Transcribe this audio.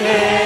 때